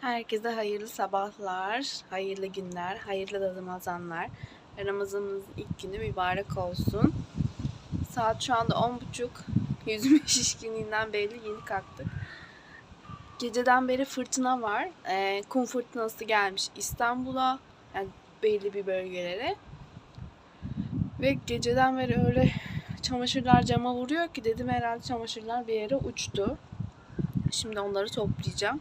Herkese hayırlı sabahlar, hayırlı günler, hayırlı Ramazanlar. Ramazanımızın ilk günü mübarek olsun. Saat şu anda 10.30. Yüzümün şişkinliğinden belli yeni kalktık. Geceden beri fırtına var. Ee, kum fırtınası gelmiş İstanbul'a. Yani belli bir bölgelere. Ve geceden beri öyle çamaşırlar cama vuruyor ki dedim herhalde çamaşırlar bir yere uçtu. Şimdi onları toplayacağım.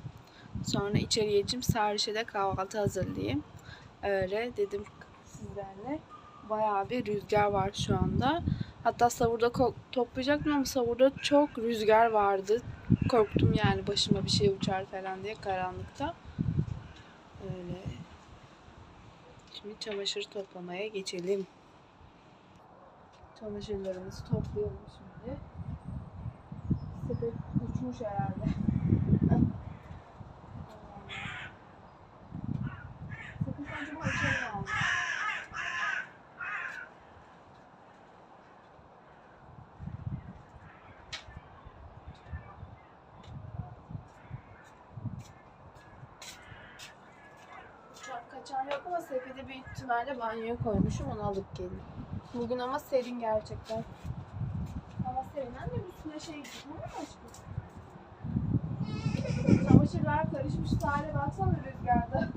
Sonra içeriye geçeyim. Servise de kahvaltı hazırlayayım. Öyle dedim sizlerle. Bayağı bir rüzgar var şu anda. Hatta savurda toplayacaktım ama savurda çok rüzgar vardı. Korktum yani başıma bir şey uçar falan diye karanlıkta. Öyle. Şimdi çamaşır toplamaya geçelim. Çamaşırlarımızı toplayalım şimdi. Sepet uçmuş herhalde. acaba kaçan yok ama sepeti büyük ihtimalle banyoya koymuşum onu alıp gelin. Bugün ama serin gerçekten. Hava serin anne üstüne şey gitmiyor mu aşkım? Çamaşırlar karışmış hale baksana rüzgarda.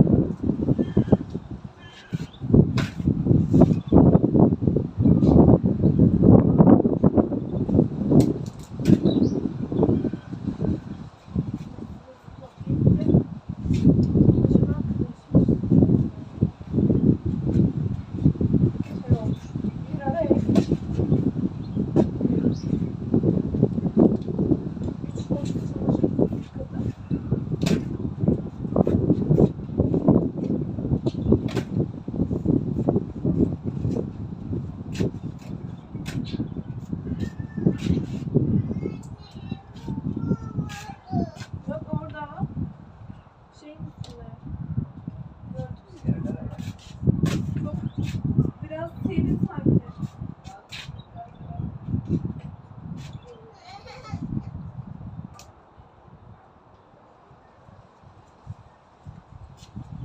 biraz serin sanki.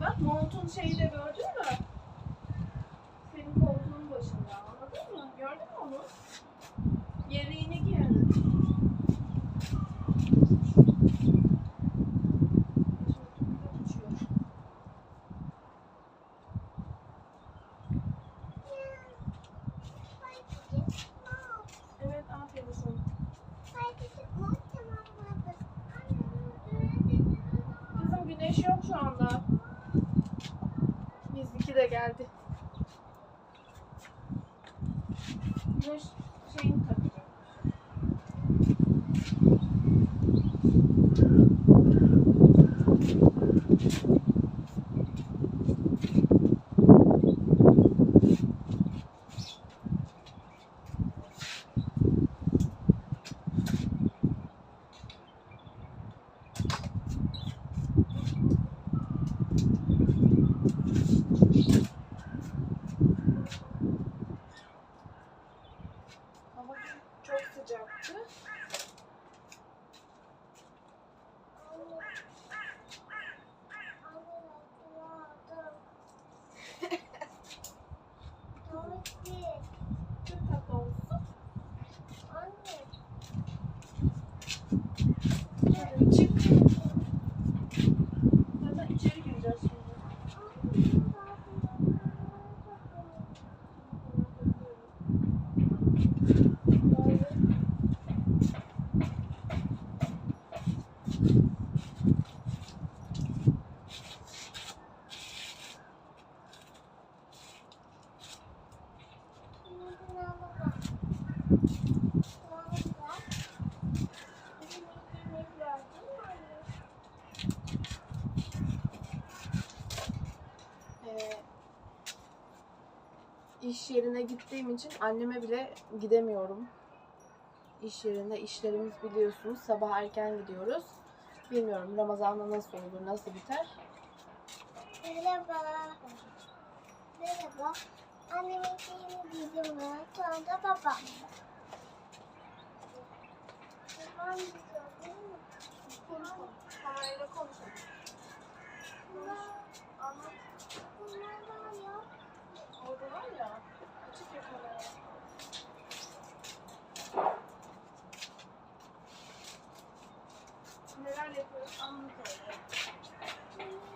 Bak montun şeyi de gördün mü? Senin koltuğun başında. Anladın mı? Gördün mü? Yeleğini Rangers. Hava çok sıcaktı. Çok tatlı olsun. Hadi çık. Zaten içeri gireceğiz şimdi. Ee, iş yerine gittiğim için anneme bile gidemiyorum. İş yerinde işlerimiz biliyorsunuz sabah erken gidiyoruz. Bilmiyorum Ramazan'da nasıl olur, nasıl biter. Merhaba. Merhaba. Annemin şeyini giydim ben. Sonra da babam. Babam gidiyor değil mi? Kamerayla yapıyoruz. Anlık oluyor. Ben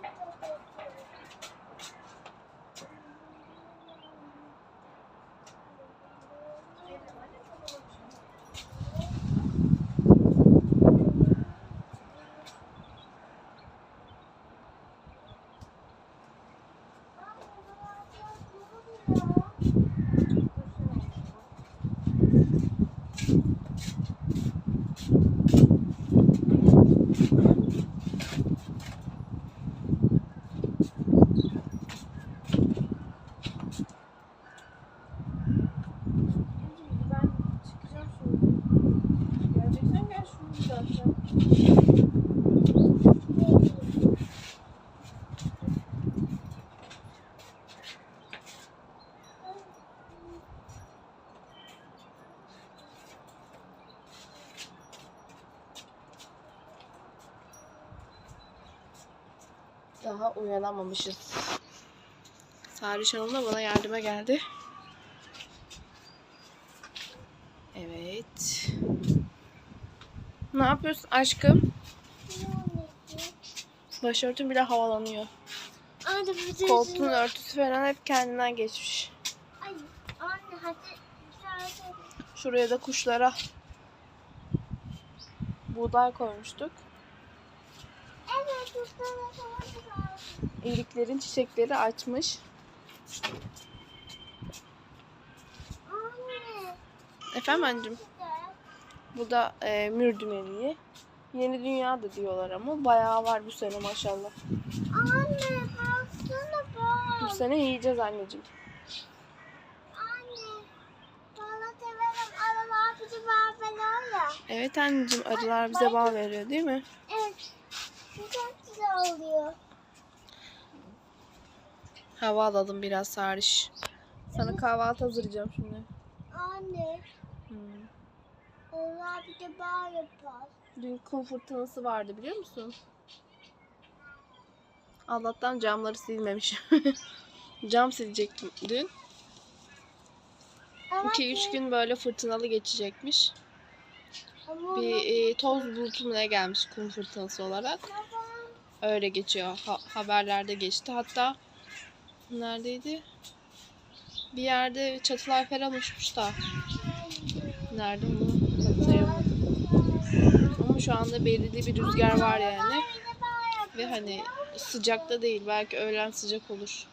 Daha uyanamamışız. Sarış Hanım da bana yardıma geldi. Evet. Ne yapıyorsun aşkım? Başörtün bile havalanıyor. Koltuğun örtüsü falan hep kendinden geçmiş. Şuraya da kuşlara buğday koymuştuk. İyiliklerin çiçekleri açmış. Efendim anneciğim? Bu da e, mürdüm eriği. Yeni dünya da diyorlar ama bayağı var bu sene maşallah. Anne baksana Bu bak. sene yiyeceğiz anneciğim. Anne. Bana severim. Aralar bizi bağırıyor ya. Evet anneciğim arılar bize bal veriyor değil mi? Evet. Çok güzel oluyor. Hava alalım biraz Sariş. Sana kahvaltı hazırlayacağım şimdi. Anne. Hmm. Onlar bir de bağ yapar. Dün kum fırtınası vardı biliyor musun? Allah'tan camları silmemiş. Cam silecektim dün. Ama 2-3 gün böyle fırtınalı geçecekmiş. Bir e, toz bulutu mu ne gelmiş kum fırtınası olarak. Öyle geçiyor. Ha- haberlerde geçti. Hatta neredeydi? Bir yerde çatılar falan uçmuş da. Nerede onu hatırlayamadım. Ama şu anda belirli bir rüzgar var yani. Ve hani sıcakta değil. Belki öğlen sıcak olur.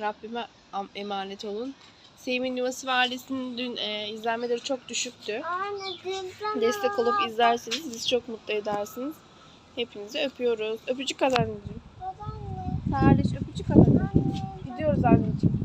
Rabbime emanet olun. Sevim'in Yuvası ve ailesinin dün e, izlenmeleri çok düşüktü. Destek olup izlerseniz bizi çok mutlu edersiniz. Hepinizi öpüyoruz. Öpücük at anneciğim. Kardeş öpücük at. Anne. Gidiyoruz anneciğim.